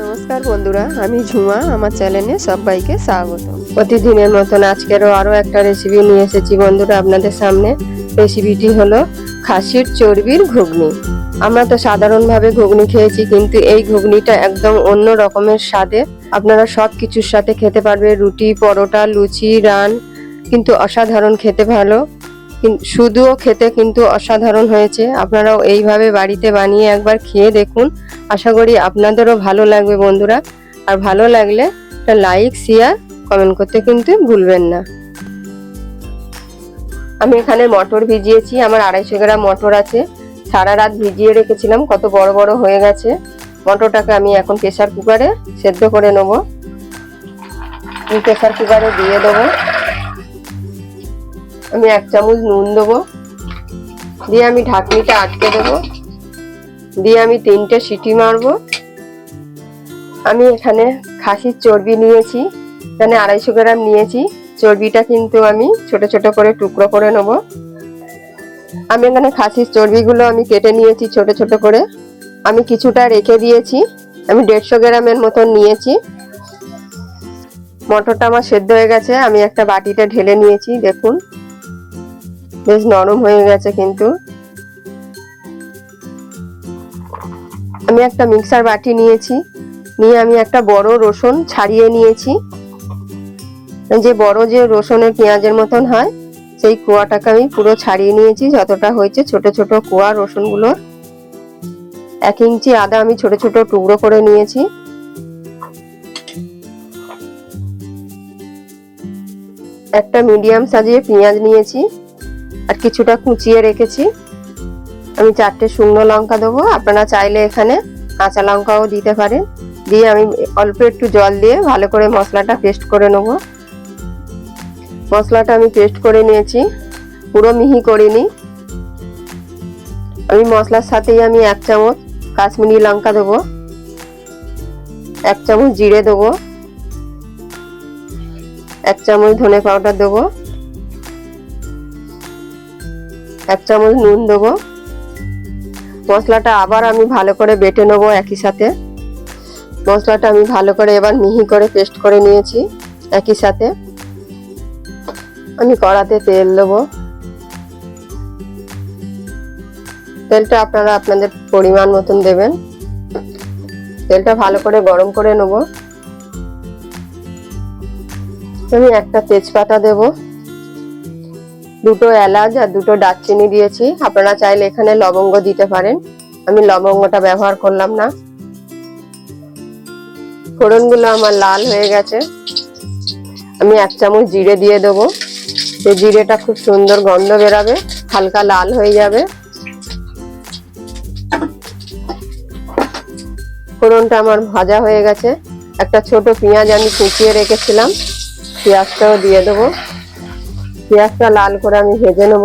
নমস্কার বন্ধুরা, আমি ঝুমা, আমার চ্যানেলে সবাইকে স্বাগত। প্রতিদিনের মতন আজকেরও আরও একটা রেসিপি নিয়ে এসেছি বন্ধুরা আপনাদের সামনে। রেসিপিটি হলো খাসির চর্বির ঘুগনি। আমরা তো সাধারণভাবে ঘুগনি খেয়েছি, কিন্তু এই ঘুগনিটা একদম অন্য রকমের স্বাদে। আপনারা সব কিছুর সাথে খেতে পারবে, রুটি, পরোটা, লুচি, রান, কিন্তু অসাধারণ খেতে ভালো। শুধুও খেতে কিন্তু অসাধারণ হয়েছে। আপনারাও এইভাবে বাড়িতে বানিয়ে একবার খেয়ে দেখুন। আশা করি আপনাদেরও ভালো লাগবে বন্ধুরা। আর ভালো লাগলে একটা লাইক শেয়ার কমেন্ট করতে কিন্তু ভুলবেন না। আমি এখানে মটর ভিজিয়েছি। আমার আড়াইশো গ্রাম মটর আছে। সারা রাত ভিজিয়ে রেখেছিলাম। কত বড় বড় হয়ে গেছে। মটরটাকে আমি এখন প্রেসার কুকারে সেদ্ধ করে নেব। আমি প্রেসার কুকারে দিয়ে দেবো। আমি এক চামচ নুন দেবো। দিয়ে আমি ঢাকনিটা আটকে দেবো। দিয়ে আমি তিনটে সিটি মারবো। আমি এখানে খাসির চর্বি নিয়েছি, এখানে আড়াইশো গ্রাম নিয়েছি। চর্বিটা কিন্তু আমি ছোট ছোট করে টুকরো করে নেব। আমি এখানে খাসির চর্বিগুলো আমি কেটে নিয়েছি ছোট ছোট করে। আমি কিছুটা রেখে দিয়েছি, আমি দেড়শো গ্রামের মতন নিয়েছি। মটরটা আমার সেদ্ধ হয়ে গেছে, আমি একটা বাটিতে ঢেলে নিয়েছি, দেখুন। বেশ নরম হয়ে গেছে কিন্তু। আমি একটা মিক্সার বাটি নিয়েছি, নিয়ে আমি একটা বড় রসুন ছাড়িয়ে নিয়েছি। যে বড় যে রসুনের পেঁয়াজের মতন হয়, সেই কুয়াটাকে আমি পুরো ছাড়িয়ে নিয়েছি, যতটা হয়েছে ছোট ছোট কুয়া রসুনগুলোর এক ইঞ্চি আদা আমি ছোট ছোট টুকরো করে নিয়েছি। একটা মিডিয়াম সাজিয়ে পেঁয়াজ নিয়েছি। আর কিছুটা কুচিয়ে রেখেছি। আমি চারটে শুকনো লঙ্কা দেবো। আপনারা চাইলে এখানে কাঁচা লঙ্কাও দিতে পারেন। দিয়ে আমি অল্প একটু জল দিয়ে ভালো করে মশলাটা পেস্ট করে নেব। মশলাটা আমি পেস্ট করে নিয়েছি। পুরো মিহি করিনি। আমি মশলার সাথেই আমি এক চামচ কাশ্মীরি লঙ্কা দেবো। এক চামচ জিরে দেবো। এক চামচ ধনে পাউডার দেবো। এক চামচ নুন দেবো। মশলাটা আবার আমি ভালো করে বেটে নেব একই সাথে। মশলাটা আমি ভালো করে এবার মিহি করে পেস্ট করে নিয়েছি একই সাথে। আমি কড়াতে তেল দেবো। তেলটা আপনারা আপনাদের পরিমাণ মতন দেবেন। তেলটা ভালো করে গরম করে নেব। আমি একটা তেজপাতা দেবো। দুটো এলাচ আর দুটো দারচিনি দিয়েছি। আপনারা চাইলে এখানে লবঙ্গ দিতে পারেন। আমি লবঙ্গটা ব্যবহার করলাম না। ফোড়নগুলো আমার লাল হয়ে গেছে। আমি এক চামচ জিরে দিয়ে দেবো। সেই জিরেটা খুব সুন্দর গন্ধ বেরাবে, হালকা লাল হয়ে যাবে। ফোড়নটা আমার ভাজা হয়ে গেছে। একটা ছোট পেঁয়াজ আমি কুচিয়ে রেখেছিলাম। পেঁয়াজটাও দিয়ে দেবো। পেঁয়াজটা লাল করে আমি ভেজে নেব।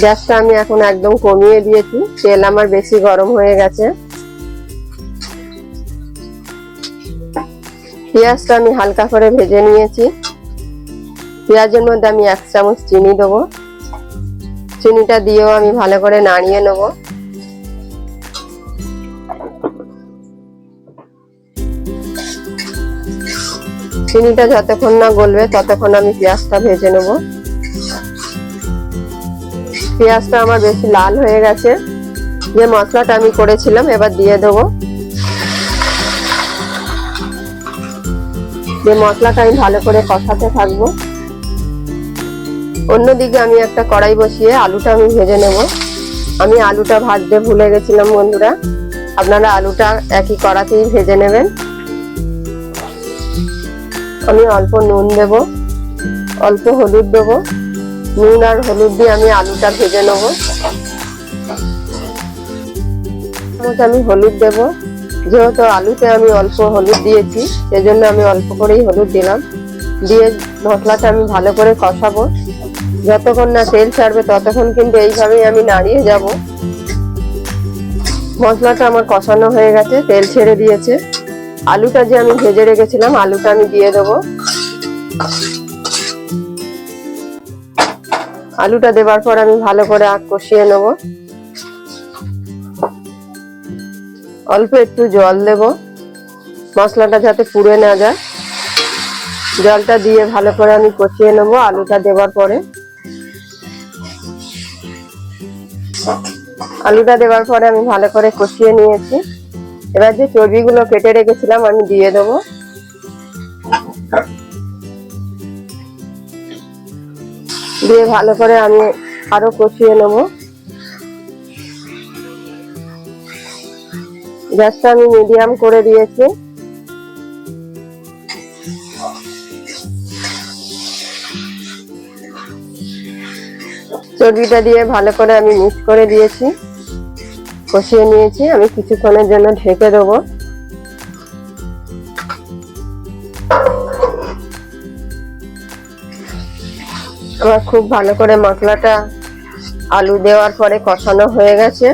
গ্যাসটা আমি এখন একদম কমিয়ে দিয়েছি, তেল আমার বেশি গরম হয়ে গেছে। পেঁয়াজটা আমি হালকা করে ভেজে নিয়েছি। পেঁয়াজের মধ্যে আমি এক চামচ চিনি দেবো। চিনিটা দিয়েও আমি ভালো করে নাড়িয়ে নেব। চিনিটা যতক্ষণ না গলবে, ততক্ষণ আমি পেঁয়াজটা ভেজে নেব। পেঁয়াজটা আমার বেশি লাল হয়ে গেছে। যে মশলাটা আমি করেছিলাম, এবার দিয়ে দেবো। যে মশলাটা আমি ভালো করে কষাতে থাকব। অন্যদিকে আমি একটা কড়াই বসিয়ে আলুটা আমি ভেজে নেব। আমি আলুটা ভাজতে ভুলে গেছিলাম বন্ধুরা। আপনারা আলুটা একই কড়াতেই ভেজে নেবেন। আমি অল্প নুন দেব, অল্প হলুদ দেব। নুন আর হলুদ দিয়ে আমি আলুটা ভেজে নেব। আমি হলুদ দেব। যেহেতু আলুতে আমি অল্প হলুদ দিয়েছি, সেজন্য আমি অল্প করেই হলুদ দিলাম। দিয়ে মশলাটা আমি ভালো করে কষাবো। যতক্ষণ না তেল ছাড়বে ততক্ষণ কিন্তু এইভাবেই আমি নাড়িয়ে যাব। মশলাটা আমার কষানো হয়ে গেছে, তেল ছেড়ে দিয়েছে। আলুটা যে আমি ভেজে রেখেছিলাম, আলুটা আমি দিয়ে দেবো। আলুটা দেওয়ার পর আমি ভালো করে আগ কষিয়ে নেব। অল্প একটু জল দেব। মশলাটা যাতে পুড়ে না যায়। জলটা দিয়ে ভালো করে আমি কষিয়ে নেব আলুটা দেওয়ার পরে। আলুটা দেওয়ার পরে আমি ভালো করে কষিয়ে নিয়েছি। এবার যে চর্বিগুলো কেটে রেখেছিলাম, আমি দিয়ে দেবো। দিয়ে ভালো করে আমি আরও কষিয়ে নেব। গ্যাসটা আমি মিডিয়াম করে দিয়েছি। চর্বিটা দিয়ে ভালো করে আমি মিক্স করে দিয়েছি। কষিয়ে নিয়েছি, আমি কিছুক্ষণের জন্য ঢেকে দেবো। আমার খুব ভালো করে মশলাটা আলু দেওয়ার পরে কষানো হয়ে গেছে।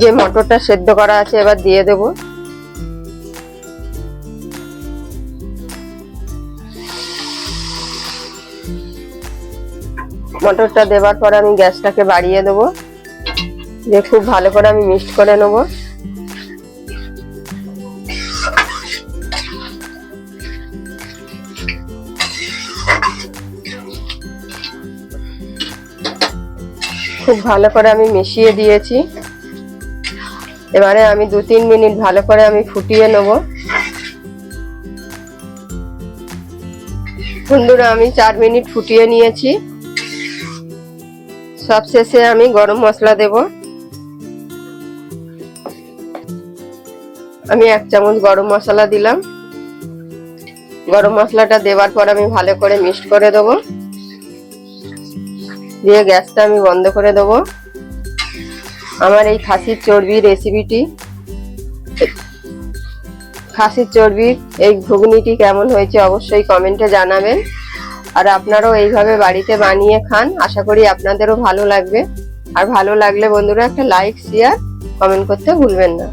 যে মটরটা সেদ্ধ করা আছে এবার দিয়ে দেব। মটরটা দেওয়ার পরে আমি গ্যাসটাকে বাড়িয়ে দেবো। দিয়ে খুব ভালো করে আমি মিক্সড করে নেব। খুব ভালো করে আমি মিশিয়ে দিয়েছি। এবারে আমি দু তিন মিনিট ভালো করে আমি ফুটিয়ে নেব। বন্ধুরা, আমি চার মিনিট ফুটিয়ে নিয়েছি। সব শেষে আমি গরম মশলা দেব। আমি এক চামচ গরম মশলা দিলাম। গরম মশলাটা দেওয়ার পর আমি ভালো করে মিক্সড করে দেবো। দিয়ে গ্যাসটা আমি বন্ধ করে দেবো। আমার এই খাসির চর্বি রেসিপিটি, খাসির চর্বির এই ঘুগনিটি কেমন হয়েছে অবশ্যই কমেন্টে জানাবেন। আর আপনারাও এইভাবে বাড়িতে বানিয়ে খান, আশা করি আপনাদেরও ভালো লাগবে। আর ভালো লাগলে বন্ধুরা একটা লাইক, শেয়ার, কমেন্ট করতে ভুলবেন না।